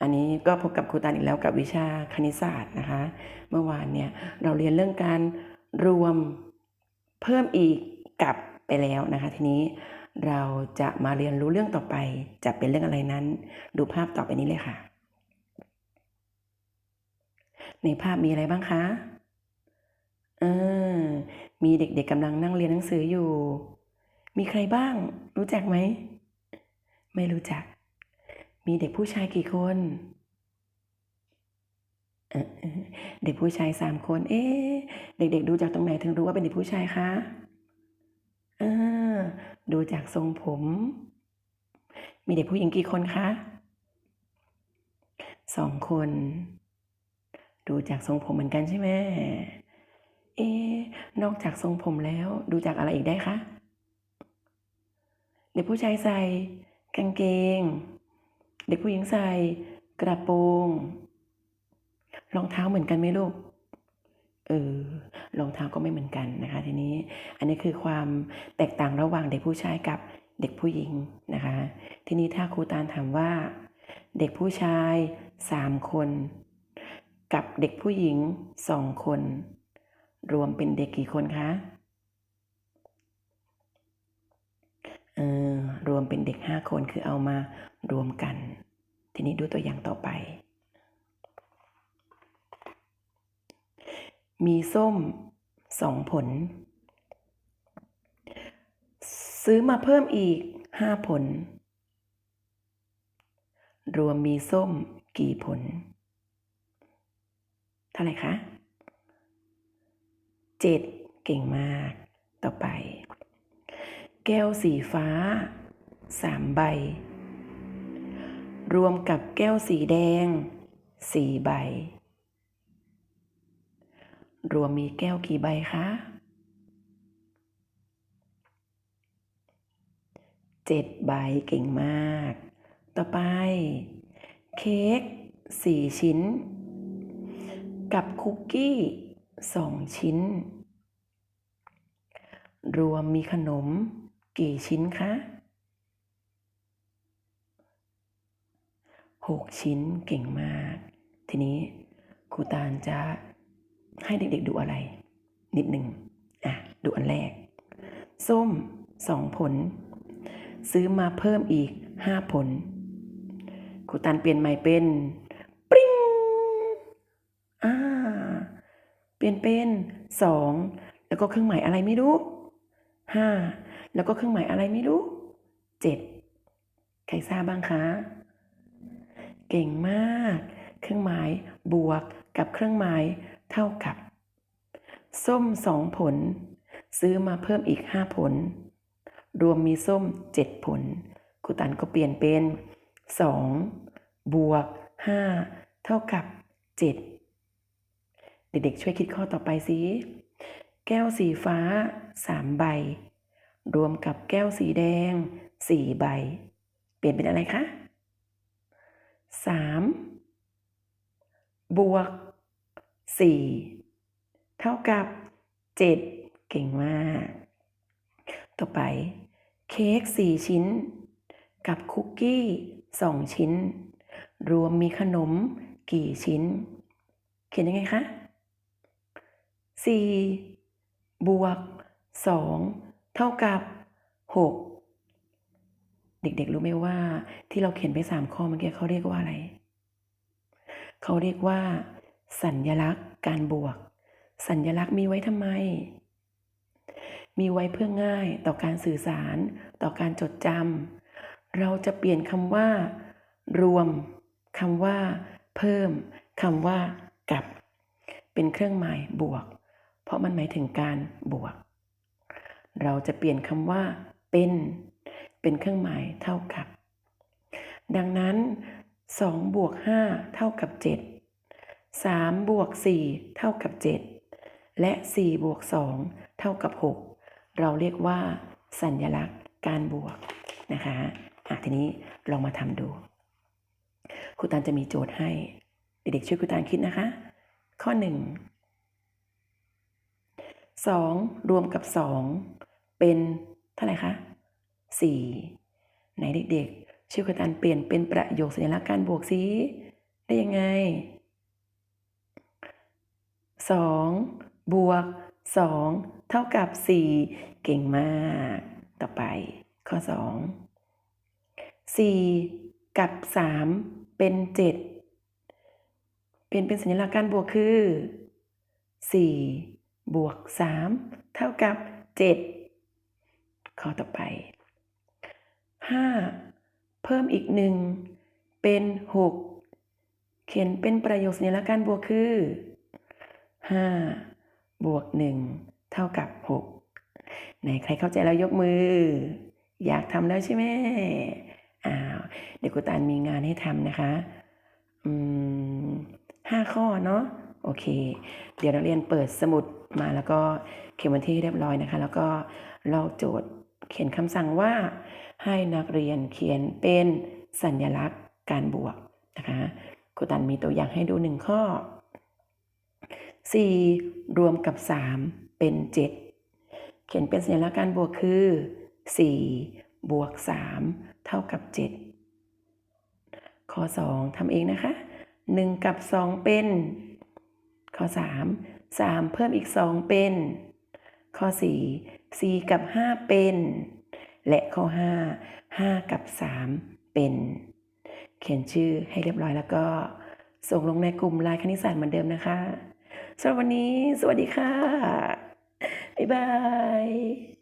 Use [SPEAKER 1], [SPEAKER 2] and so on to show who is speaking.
[SPEAKER 1] อันนี้ก็พบกับครูตานอีกแล้วกับวิชาคณิตศาสตร์นะคะ เมื่อวานเนี่ยเราเรียนเรื่องการรวมเพิ่มอีกกับไปแล้วนะคะ ทีนี้เราจะมาเรียนรู้เรื่องต่อไป จะเป็นเรื่องอะไรนั้น ดูภาพต่อไปนี้เลยค่ะ ในภาพมีอะไรบ้างคะเออมีเด็กๆกำลังนั่งเรียนหนังสืออยู่ มีใครบ้าง รู้จักไหม ไม่รู้จัก มีเด็กผู้ชายกี่คน เด็กผู้ชายสามคน เอ๊เด็กๆดูจากตรงไหนถึงรู้ว่าเป็นเด็กผู้ชายคะเออดูจากทรงผม มีเด็กผู้หญิงกี่คนคะสองคน ดูจากทรงผมเหมือนกันใช่ไหมเอ๊นอกจากทรงผมแล้วดูจากอะไรอีกได้คะ เด็กผู้ชายใส่กางเกง เด็กผู้หญิงใส่กระโปรงรองเท้าเหมือนกันไหมลูกเออรองเท้าก็ไม่เหมือนกันนะคะ ทีนี้อันนี้คือความแตกต่างระหว่างเด็กผู้ชายกับเด็กผู้หญิงนะคะ ทีนี้ถ้าครูตาลถามว่า เด็กผู้ชายสามคน กับเด็กผู้หญิงสองคน รวมเป็นเด็กกี่คนคะเออรวมเป็นเด็กห้าคนคือเอามา รวมกัน ทีนี้ดูตัวอย่างต่อไป มีส้มสองผล ซื้อมาเพิ่มอีกห้าผล รวมมีส้มกี่ผล เท่าไหร่คะเจ็ดเก่งมาก ต่อไป แก้วสีฟ้าสามใบ รวมกับแก้วสีแดงสี่ใบ รวมมีแก้วกี่ใบคะเจ็ดใบเก่งมาก ต่อไป เค้กสี่ชิ้น กับคุกกี้สองชิ้น รวมมีขนมกี่ชิ้นคะ หกชิ้นเก่งมาก ทีนี้ครูตาลจะให้เด็กๆดูอะไร นิดหนึ่งอะดูอันแรก ส้มสองผล ซื้อมาเพิ่มอีกห้าผลครูตาลเปลี่ยนใหม่เป็นปริ้งอ่าเปลี่ยนเป็นสองแล้วก็เครื่องหมายอะไรไม่รู้ห้าแล้วก็เครื่องหมายอะไรไม่รู้เจ็ดใครทราบบ้างคะ เก่งมาก เครื่องหมายบวกกับเครื่องหมายเท่ากับ ส้มสองผล ซื้อมาเพิ่มอีกห้าผล รวมมีส้มเจ็ดผลครูตันก็เปลี่ยนเป็นสองบวกห้าเท่ากับเจ็ดเด็กๆช่วยคิดข้อต่อไปสิแก้วสีฟ้าสามใบ รวมกับแก้วสีแดงสี่ใบ เปลี่ยนเป็นอะไรคะ สามบวกสี่เท่ากับเจ็ดเก่งมาก ต่อไป เค้กสี่ชิ้น กับคุกกี้สองชิ้น รวมมีขนมกี่ชิ้น เขียนยังไงคะสี่บวกสองเท่ากับหก ด็กๆรู้ไหมว่าที่เราเขียนไปสามข้อเมื่อกี้เขาเรียกว่าอะไร เขาเรียกว่า สัญญลักษณ์การบวก สัญญลักษณ์มีไว้ทำไม มีไว้เพื่อง่ายต่อการสื่อสาร ต่อการจดจำเราจะเปลี่ยนคำว่า รวมคำว่า เพิ่มคำว่า กับ เป็นเครื่องหมายบวก เพราะมันหมายถึงการบวก เราจะเปลี่ยนคำว่า เป็น เป็นเครื่องหมายเท่ากับ ดังนั้น2บวก5เท่ากับ 7 3บวก4เท่ากับ 7 และ 4 บวก 2 เท่ากับ 6 เราเรียกว่า สัญญลักษณ์การบวกนะคะอะทีนี้ลองมาทำดูครูตานจะมีโจทย์ให้ เด็กๆช่วยครูตานคิดนะคะ ข้อ 1 2 รวมกับ 2 เป็นเท่าไหร่คะ 4 ไหนเด็กๆช่วยกันเปลี่ยนเป็นประโยคสัญลักษณ์การบวกสิได้ยังไงสองบวกสองเท่ากับสี่เก่งมาก ต่อไป ข้อสองสี่กับสามเป็นเจ็ดเปลี่ยนเป็นสัญลักษณ์การบวกคือสี่บวกสามเท่ากับเจ็ดข้อต่อไป ห้าเพิ่มอีกหนึ่งเป็นหกเขียนเป็นประโยคสัญลักษณ์การบวกคือห้าบวกหนึ่งเท่ากับหกไหนใครเข้าใจแล้วยกมือ อยากทำแล้วใช่ไหมอ้าวเดี๋ยวครูตานมีงานให้ทำนะคะ อืมห้าข้อเนาะโอเค เดี๋ยวนักเรียนเปิดสมุดมาแล้วก็เขียนวันที่ให้เรียบร้อยนะคะ แล้วก็ลอกโจทย์ เขียนคำสั่งว่า ให้นักเรียนเขียนเป็นสัญลักษณ์การบวกนะคะครูตันมีตัวอย่างให้ดูหนึ่งข้อ 4 รวมกับ 3 เป็น 7 เขียนเป็นสัญลักษณ์การบวกคือ 4 บวก 3 เท่ากับ 7 ข้อ 2ทำเองนะคะ 1 กับ 2 เป็น ข้อ 3 3 เพิ่มอีก 2 เป็น ข้อ 4 4 กับ 5 เป็น และข้อ 5 5 กับ 3 เป็น เขียนชื่อให้เรียบร้อยแล้วก็ ส่งลงในกลุ่มไลน์คณิตศาสตร์เหมือนเดิมนะคะสำหรับวันนี้ สวัสดีค่ะ บ๊ายบาย